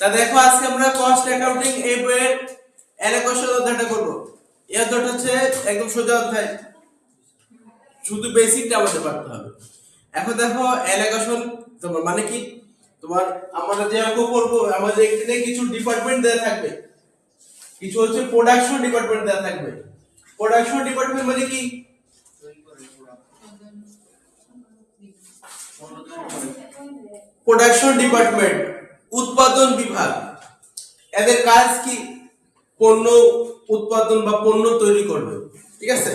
তা দেখো আজকে আমরা কস্ট অ্যাকাউন্টিং এই বইয়ের এলাকশন অধ্যায়টা করব। এই অধ্যায়টা হচ্ছে একদম সোজা অধ্যায়। শুধু বেসিকটা আমাদের পারতে হবে। এখন দেখো এলাকশন তোমার মানে কি? তোমার আমরা যে অঙ্ক করব আমাদের এখানে কিছু ডিপার্টমেন্ট দেওয়া থাকবে। কিছু হচ্ছে প্রোডাকশন ডিপার্টমেন্ট দেওয়া থাকবে। প্রোডাকশন ডিপার্টমেন্ট মানে কি? প্রোডাকশন ডিপার্টমেন্ট উৎপাদন বিভাগ। এদের কাজ কি? পণ্য উৎপাদন বা পণ্য তৈরি করবে। ঠিক আছে?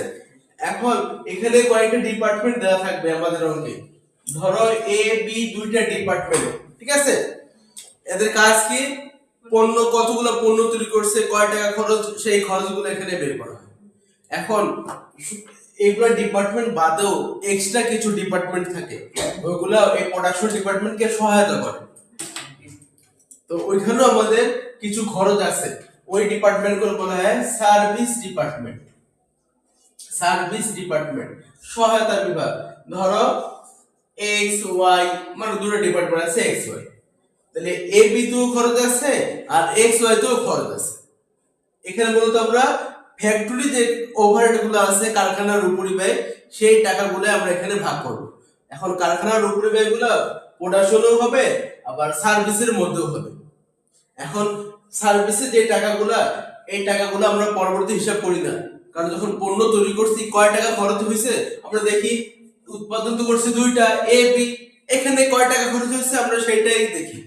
এখন এখানে কয়েকটা ডিপার্টমেন্ট দেওয়া থাকবে আমাদের অঙ্কে। ধরো এ বি দুইটা ডিপার্টমেন্ট ঠিক আছে? এদের কাজ কি? পণ্য কতগুলো পণ্য তৈরি করছে, কয় টাকা খরচ, সেই খরচগুলো এখানে বের করা হয়। এখন এগুলো ডিপার্টমেন্ট বাদেও এক্সট্রা কিছু ডিপার্টমেন্ট থাকে। ওইগুলো এই প্রোডাকশন ডিপার্টমেন্টকে সহায়তা করে। তো ওইখানেও আমাদের কিছু খরচ আছে। ওই ডিপার্টমেন্টগুলো বলা হয় সার্ভিস ডিপার্টমেন্ট সার্ভিস ডিপার্টমেন্ট সহায়তা বিভাগ। ধরো এক্স ওয়াই মানে দুটো ডিপার্টমেন্ট আছে এক্স ওয়াই তাহলে এ বি তেও খরচ আছে আর এক্স ওয়াই তেও খরচ আছে। এখানে মূলত আমরা ফ্যাক্টরি যে ওভারহেডগুলো আছে কারখানার উপরি ব্যয় সেই টাকাগুলো আমরা এখানে ভাগ করব। এখন কারখানার উপরি ব্যয়গুলো প্রোডাকশনও হবে, আবার সার্ভিসের মধ্যেও হবে। এখন সার্ভিসে যে টাকাগুলো, এই টাকাগুলো আমরা পরবর্তী হিসাব করি না। কারণ যখন পণ্য তৈরি করছি, কয় টাকা খরচ হয়েছে আমরা দেখি উৎপাদন তো করছি দুইটা এ বি এখানে কয় টাকা খরচ হয়েছে আমরা সেটাই দেখি।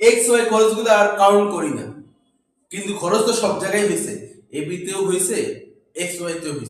এক্স ওয়াই খরচগুলো আর কাউন্ট করি না। কিন্তু খরচ তো সব জায়গায় হয়েছে এ বি তেও হয়েছে এক্স ওয়াই তেও হয়েছে